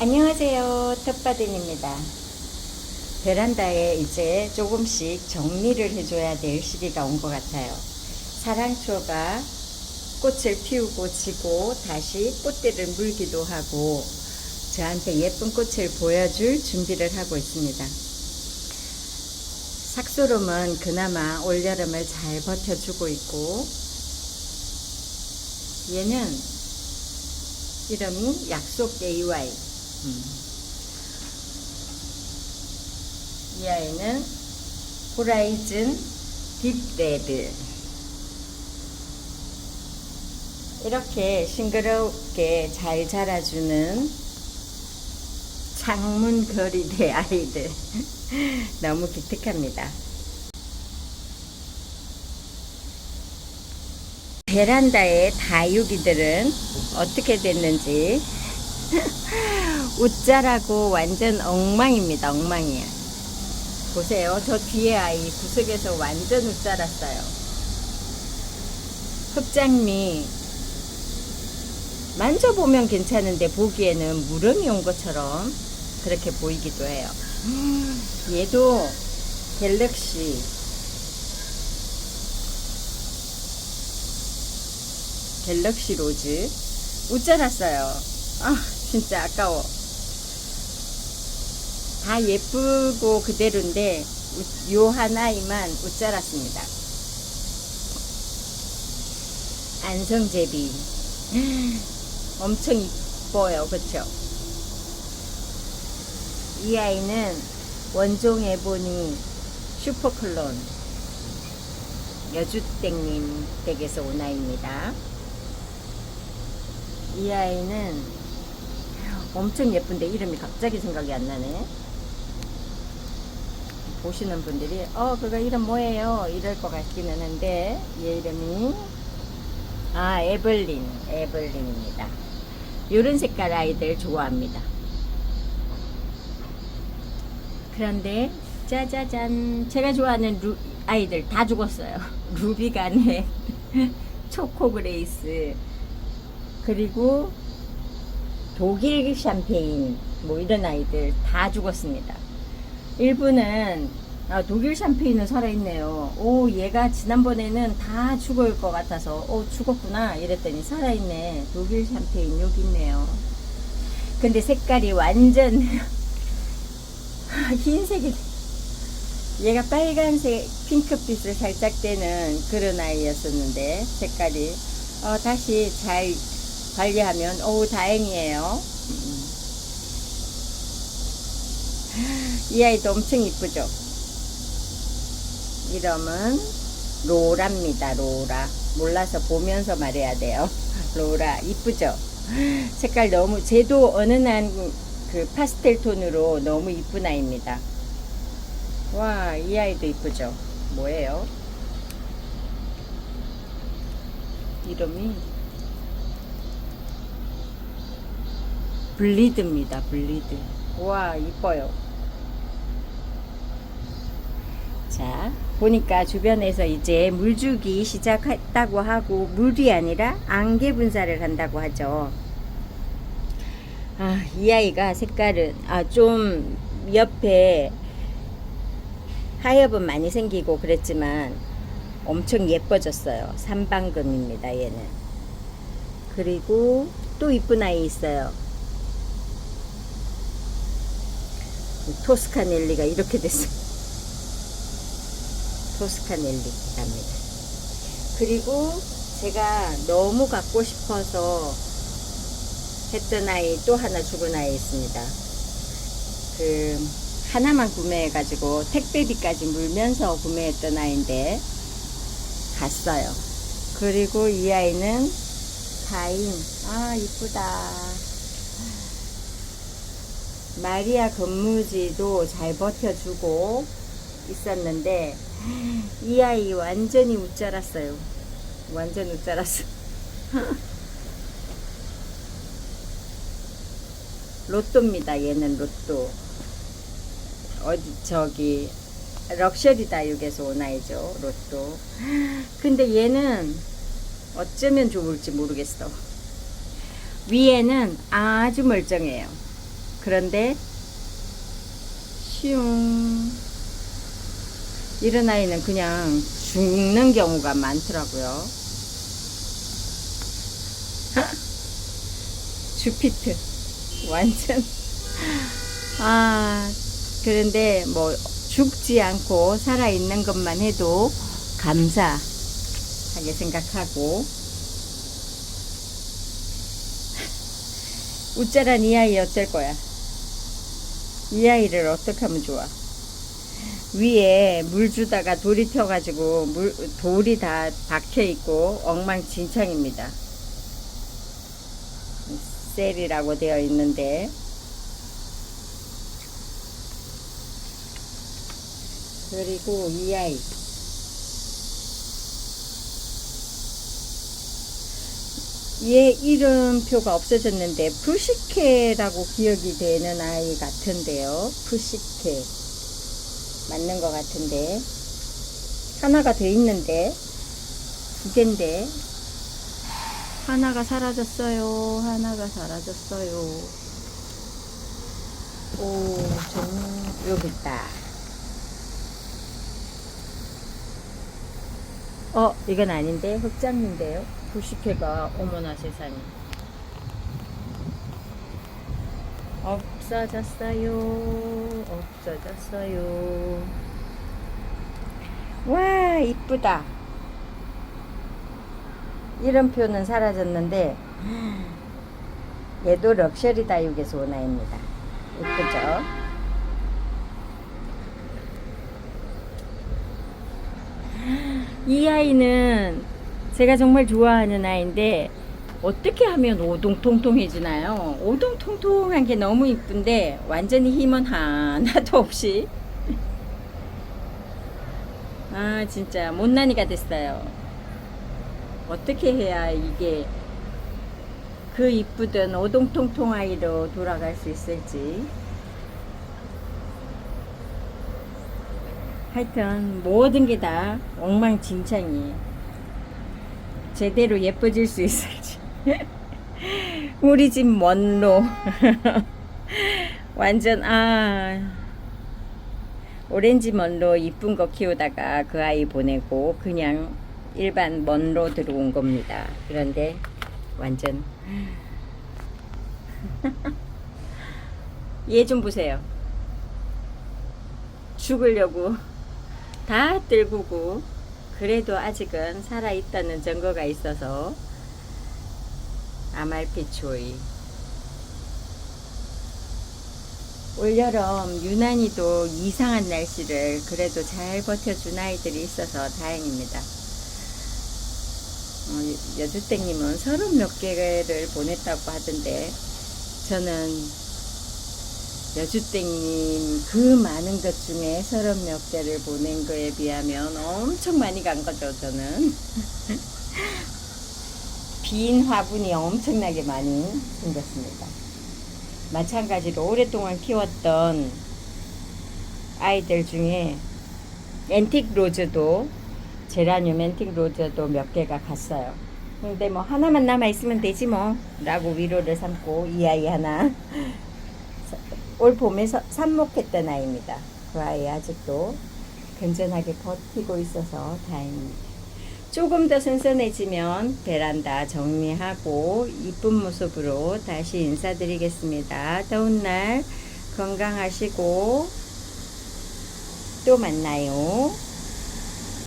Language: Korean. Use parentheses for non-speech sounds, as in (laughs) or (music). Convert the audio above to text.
안녕하세요. 텃바든입니다. 베란다에 이제 조금씩 정리를 해줘야 될 시기가 온 것 같아요. 사랑초가 꽃을 피우고 지고 다시 꽃대를 물기도 하고 저한테 예쁜 꽃을 보여줄 준비를 하고 있습니다. 삭소름은 그나마 올여름을 잘 버텨주고 있고 얘는 이름이 약속 AY 음. 이 아이는 호라이즌 딥레드 이렇게 싱그럽게 잘 자라주는 창문거리대 (laughs) 아이들 너무 기특합니다. 베란다의 다육이들은 어떻게 됐는지 (laughs) 웃자라고 완전 엉망입니다. 엉망이야. 보세요. 저 뒤에 아이 구석에서 완전 웃자랐어요. 흑장미 만져보면 괜찮은데 보기에는 무름이 온 것처럼 그렇게 보이기도 해요. 얘도 갤럭시 갤럭시 로즈 웃자랐어요. 아 진짜 아까워. 다 예쁘고 그대로인데 우- 요 하나이만 웃자랐습니다. 안성제비 (laughs) 엄청 이뻐요, 그쵸? 이 아이는 원종 에보니 슈퍼클론 여주땡님 댁에서 온 아이입니다. 이 아이는 엄청 예쁜데 이름이 갑자기 생각이 안 나네. 보시는 분들이 어 그거 이름 뭐예요? 이럴 것 같기는 한데 얘 이름이 아 에블린 에블린입니다. 요런 색깔 아이들 좋아합니다. 그런데 짜자잔 제가 좋아하는 루, 아이들 다 죽었어요. (laughs) 루비가네 (laughs) 초코 그레이스 그리고 독일 샴페인 뭐 이런 아이들 다 죽었습니다. 일부는 아, 독일 샴페인은 살아있네요. 오 얘가 지난번에는 다 죽을 것 같아서 오 죽었구나 이랬더니 살아있네. 독일 샴페인 여기 있네요. 근데 색깔이 완전 (laughs) 흰색이 얘가 빨간색 핑크빛을 살짝 떼는 그런 아이였었는데 색깔이 어, 다시 잘 관리하면 오 다행이에요. 음. (gasps) 이 아이도 엄청 이쁘죠. 이름은 로라입니다. 로라. 몰라서 보면서 말해야 돼요. (laughs) 로라 이쁘죠. (gasps) 색깔 너무 쟤도 어느한 그 파스텔 톤으로 너무 이쁜 아이입니다. 와, 이 아이도 이쁘죠. 뭐예요? 이름이 블리드입니다. 블리드. 와, 이뻐요. 자, 보니까 주변에서 이제 물 주기 시작했다고 하고 물이 아니라 안개 분사를 한다고 하죠. 아, 이 아이가 색깔은 아, 좀 옆에 하엽은 많이 생기고 그랬지만 엄청 예뻐졌어요. 삼방금입니다, 얘는. 그리고 또 이쁜 아이 있어요. 토스카넬리가 이렇게 됐어요. 토스카넬리랍니다. 그리고 제가 너무 갖고 싶어서 했던 아이 또 하나 죽은 아이 있습니다. 그 하나만 구매해가지고 택배비까지 물면서 구매했던 아이인데 갔어요. 그리고 이 아이는 가인 아 이쁘다. 마리아 건무지도 잘 버텨주고 있었는데 이 아이 완전히 웃자랐어요. 완전 웃자랐어. (laughs) 로또입니다. 얘는 로또. 어디 저기 럭셔리 다육에서 온 아이죠. 로또. (gasps) 근데 얘는 어쩌면 좋을지 모르겠어. 위에는 아주 멀쩡해요. 그런데 시용 이런 아이는 그냥 죽는 경우가 많더라고요. (laughs) 주피트. 완전. 아 그런데 뭐 죽지 않고 살아 있는 것만 해도 감사하게 생각하고. (laughs) 우짜란 이 아이 어쩔 거야? 이 아이를 어떻게 하면 좋아 위에 물 주다가 돌이 튀어가지고 물, 돌이 다 박혀 있고 엉망진창입니다. 셀이라고 되어 있는데. 그리고 이 아이. 얘 이름표가 없어졌는데 푸시케라고 기억이 되는 아이 같은데요. 푸시케 맞는 것 같은데 하나가 더 있는데 두 개인데 하나가 사라졌어요 하나가 사라졌어요 오, 정, 여기 있다. 어, 이건 아닌데, 흑장인데요. 부식회가 어머나 세상에. 없어졌어요. 없어졌어요. 와, 이쁘다. 이름표는 사라졌는데, 얘도 럭셔리 다육에서 온 아이입니다. 이쁘죠? 이 아이는 제가 정말 좋아하는 아이인데 어떻게 하면 오동통통해지나요? 오동통통한 게 너무 이쁜데 완전히 힘은 하나도 없이 아 진짜 못난이가 됐어요. 어떻게 해야 이게 그 이쁘던 오동통통 아이로 돌아갈 수 있을지 하여튼 모든 게 다 엉망진창이 제대로 예뻐질 수 있을지 (laughs) 우리 집 먼로. (laughs) 완전 아. 오렌지 먼로 이쁜 거 키우다가 그 아이 보내고 그냥 일반 먼로 들어온 겁니다. 그런데 완전. (laughs) 얘 좀 보세요. 죽으려고 다 들고고. 그래도 아직은 살아있다는 증거가 있어서 아말피초이 올여름 유난히도 이상한 날씨를 그래도 잘 버텨준 아이들이 있어서 다행입니다. 어, 여주땡님은 서른 몇 개를 보냈다고 하던데 저는 여주땡님 그 많은 것 중에 서른 몇 개를 보낸 거에 비하면 엄청 많이 간 거죠 저는 (laughs) 빈 화분이 엄청나게 많이 생겼습니다 마찬가지로 오랫동안 키웠던 아이들 중에 앤틱 로즈도 제라늄 앤틱 로즈도 몇 개가 갔어요 근데 뭐 하나만 남아 있으면 되지 뭐 라고 위로를 삼고 이 아이 하나 (laughs) 올 봄에 서- 삽목했던 아이입니다. 그 아이 아직도 건전하게 버티고 있어서 다행입니다. 조금 더 선선해지면 베란다 정리하고 이쁜 모습으로 다시 인사드리겠습니다. 더운 날 건강하시고 또 만나요.